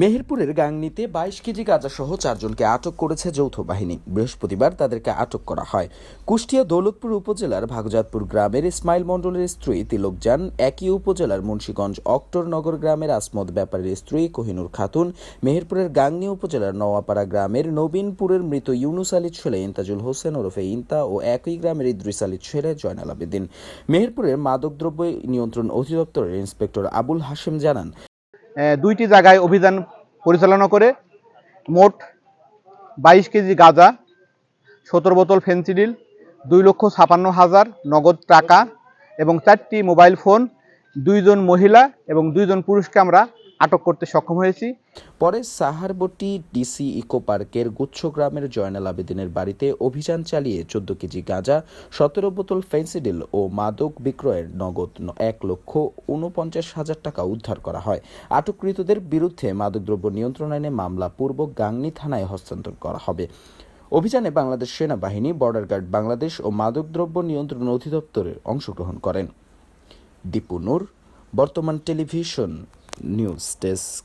মেহেরপুরের গাংনীতে বাইশ কেজি গাঁজাসহ চারজনকে আটক করেছে যৌথ বাহিনী। বৃহস্পতিবার তাদেরকে আটক করা হয়। কুষ্টিয়া দৌলতপুর উপজেলার ভাগজাতপুর গ্রামের ইসমাইল মণ্ডলের স্ত্রী তিলকজান একই উপজেলার মুন্সীগঞ্জ অক্টরনগর গ্রামের আসমদ ব্যাপারীর স্ত্রী কোহিনুর খাতুন, মেহেরপুরের গাংনী উপজেলার নওয়াপাড়া গ্রামের নবীনপুরের মৃত ইউনুস আলীর ছেলে ইন্তাজুল হোসেন ওরফে ইন্তা ও একই গ্রামের ইদ্রিস আলীর ছেলে জয়নাল আবেদিন। মেহেরপুরের মাদকদ্রব্য নিয়ন্ত্রণ অধিদপ্তরের ইন্সপেক্টর আবুল হাশেম জানান দুইটি জায়গায় অভিযান পরিচালনা করে। মোট বাইশ কেজি গাঁজা, সতেরো বোতল ফেন্সিডিল, দুই লক্ষ ছাপান্ন হাজার নগদ টাকা এবং চারটি মোবাইল ফোন, দুইজন মহিলা এবং দুইজন পুরুষকে আমরা আটক করতে সক্ষম হয়েছি। পরে সাহারবটি ডিসি ইকো পার্কের গুচ্ছ গ্রামের জয়নাল আবেদিনের বাড়িতে অভিযান চালিয়ে চোদ্দ কেজি গাঁজা, সতেরো বোতল ফেন্সিডিল ও মাদক বিক্রয়ের নগদ এক লক্ষ উনপঞ্চাশ হাজার টাকা উদ্ধার করা হয়। আটককৃতদের বিরুদ্ধে মাদকদ্রব্য নিয়ন্ত্রণ আইনে মামলা পূর্ব গাংনী থানায় হস্তান্তর করা হবে। অভিযানে বাংলাদেশ সেনাবাহিনী, বর্ডার গার্ড বাংলাদেশ ও মাদকদ্রব্য নিয়ন্ত্রণ অধিদপ্তরের অংশগ্রহণ করেন। দীপু নূর, বর্তমান টেলিভিশন। news desk